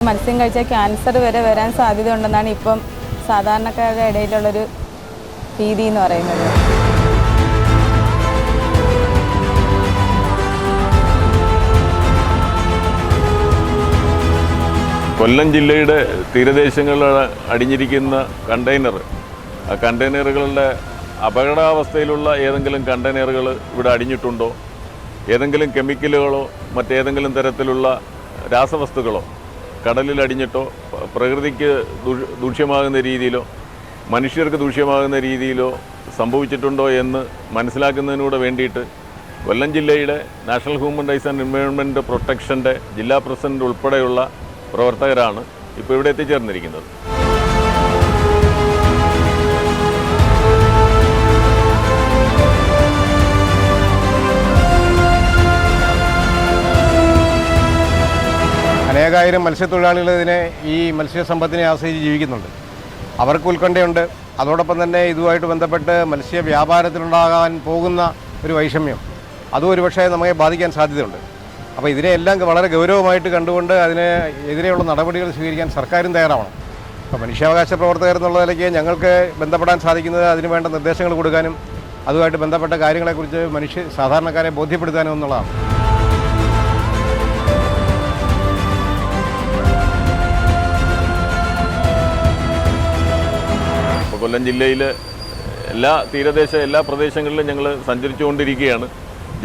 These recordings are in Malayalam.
മത്സ്യം കഴിച്ചാൽ ക്യാൻസർ വരെ വരാൻ സാധ്യത ഉണ്ടെന്നാണ് ഇപ്പം സാധാരണക്കാരുടെ ഇടയിലുള്ളൊരു രീതി എന്ന് പറയുന്നത്. കൊല്ലം ജില്ലയുടെ തീരദേശങ്ങളിൽ അടിഞ്ഞിരിക്കുന്ന കണ്ടെയ്നർ കണ്ടെയ്നറുകളുടെ അപകടാവസ്ഥയിലുള്ള ഏതെങ്കിലും കണ്ടെയ്നറുകൾ ഇവിടെ അടിഞ്ഞിട്ടുണ്ടോ? ഏതെങ്കിലും കെമിക്കലുകളോ മറ്റേതെങ്കിലും തരത്തിലുള്ള രാസവസ്തുക്കളോ? കടലിൽ അടിഞ്ഞിട്ടോ പ്രകൃതിക്ക് ദൂഷ്യമാകുന്ന രീതിയിലോ മനുഷ്യർക്ക് ദൂഷ്യമാകുന്ന രീതിയിലോ സംഭവിച്ചിട്ടുണ്ടോ എന്ന് മനസ്സിലാക്കുന്നതിനൂടെ വേണ്ടിയിട്ട് കൊല്ലം ജില്ലയുടെ national human rights and environment പ്രൊട്ടക്ഷന്റെ ജില്ലാ പ്രസിഡന്റ് ഉൾപ്പെടെയുള്ള പ്രവർത്തകരാണ് ഇപ്പോൾ ഇവിടെ എത്തിച്ചേർന്നിരിക്കുന്നത്. അനേകായിരം മത്സ്യത്തൊഴിലാളികൾ ഇതിനെ ഈ മത്സ്യസമ്പത്തിനെ ആശ്രയിച്ച് ജീവിക്കുന്നുണ്ട്. അവർക്ക് ഉത്കണ്ഠയുണ്ട്. അതോടൊപ്പം തന്നെ ഇതുമായിട്ട് ബന്ധപ്പെട്ട് മത്സ്യ വ്യാപാരത്തിലുണ്ടാകാൻ പോകുന്ന ഒരു വൈഷമ്യം. അതും ഒരുപക്ഷെ നമ്മെ ബാധിക്കാൻ സാധ്യതയുണ്ട്. അപ്പോൾ ഇതിനെയെല്ലാം വളരെ ഗൗരവമായിട്ട് കണ്ടുകൊണ്ട് അതിന് എതിരെയുള്ള നടപടികൾ സ്വീകരിക്കാൻ സർക്കാരും തയ്യാറാവണം. അപ്പോൾ മനുഷ്യാവകാശ പ്രവർത്തകർ എന്നുള്ള നിലയ്ക്ക് ഞങ്ങൾക്ക് ബന്ധപ്പെടാൻ സാധിക്കുന്നത് അതിന് വേണ്ട നിർദ്ദേശങ്ങൾ കൊടുക്കാനും അതുമായിട്ട് ബന്ധപ്പെട്ട കാര്യങ്ങളെക്കുറിച്ച് മനുഷ്യ സാധാരണക്കാരെ ബോധ്യപ്പെടുത്താനും എന്നുള്ളതാണ്. കൊല്ലം ജില്ലയിൽ എല്ലാ തീരദേശ എല്ലാ പ്രദേശങ്ങളിലും ഞങ്ങൾ സഞ്ചരിച്ചുകൊണ്ടിരിക്കുകയാണ്.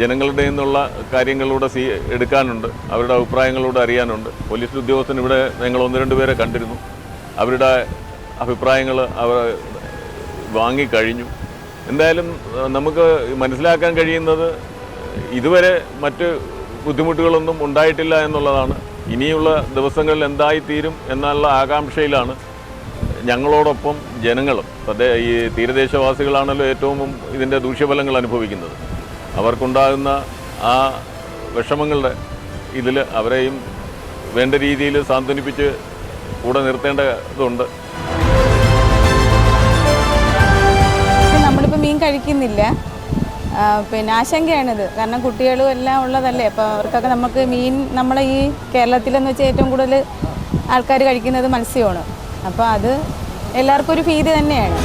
ജനങ്ങളുടെ നിന്നുള്ള കാര്യങ്ങളിലൂടെ സീ എടുക്കാനുണ്ട്. അവരുടെ അഭിപ്രായങ്ങളിലൂടെ അറിയാനുണ്ട്. പോലീസ് ഉദ്യോഗസ്ഥൻ ഇവിടെ ഞങ്ങൾ ഒന്ന് രണ്ട് പേരെ കണ്ടിരുന്നു. അവരുടെ അഭിപ്രായങ്ങൾ അവർ വാങ്ങിക്കഴിഞ്ഞു. എന്തായാലും നമുക്ക് മനസ്സിലാക്കാൻ കഴിയുന്നത് ഇതുവരെ മറ്റ് ബുദ്ധിമുട്ടുകളൊന്നും ഉണ്ടായിട്ടില്ല എന്നുള്ളതാണ്. ഇനിയുള്ള ദിവസങ്ങളിൽ എന്തായിത്തീരും എന്നുള്ള ആകാംക്ഷയിലാണ് ഞങ്ങളോടൊപ്പം ജനങ്ങളും പ്രത്യേക ഈ തീരദേശവാസികളാണല്ലോ ഏറ്റവും ഇതിന്റെ ദൂഷ്യഫലങ്ങൾ അനുഭവിക്കുന്നത്. അവർക്കുണ്ടാകുന്ന ആ വിഷമങ്ങളുടെ ഇതിൽ അവരെയും വേണ്ട രീതിയിൽ സാന്ത്വനിപ്പിച്ച് കൂടെ നിർത്തേണ്ടതുണ്ട്. നമ്മളിപ്പോൾ മീൻ കഴിക്കുന്നില്ല. പിന്നെ ആശങ്കയാണിത്. കാരണം കുട്ടികളും എല്ലാം ഉള്ളതല്ലേ? അപ്പോൾ അവർക്കൊക്കെ നമുക്ക് മീൻ നമ്മളെ ഈ കേരളത്തിലെന്ന് വെച്ചാൽ ഏറ്റവും കൂടുതൽ ആൾക്കാർ കഴിക്കുന്നത് മത്സ്യമാണ്. അപ്പോൾ അത് എല്ലാവർക്കും ഒരു ഭീതി തന്നെയാണ്.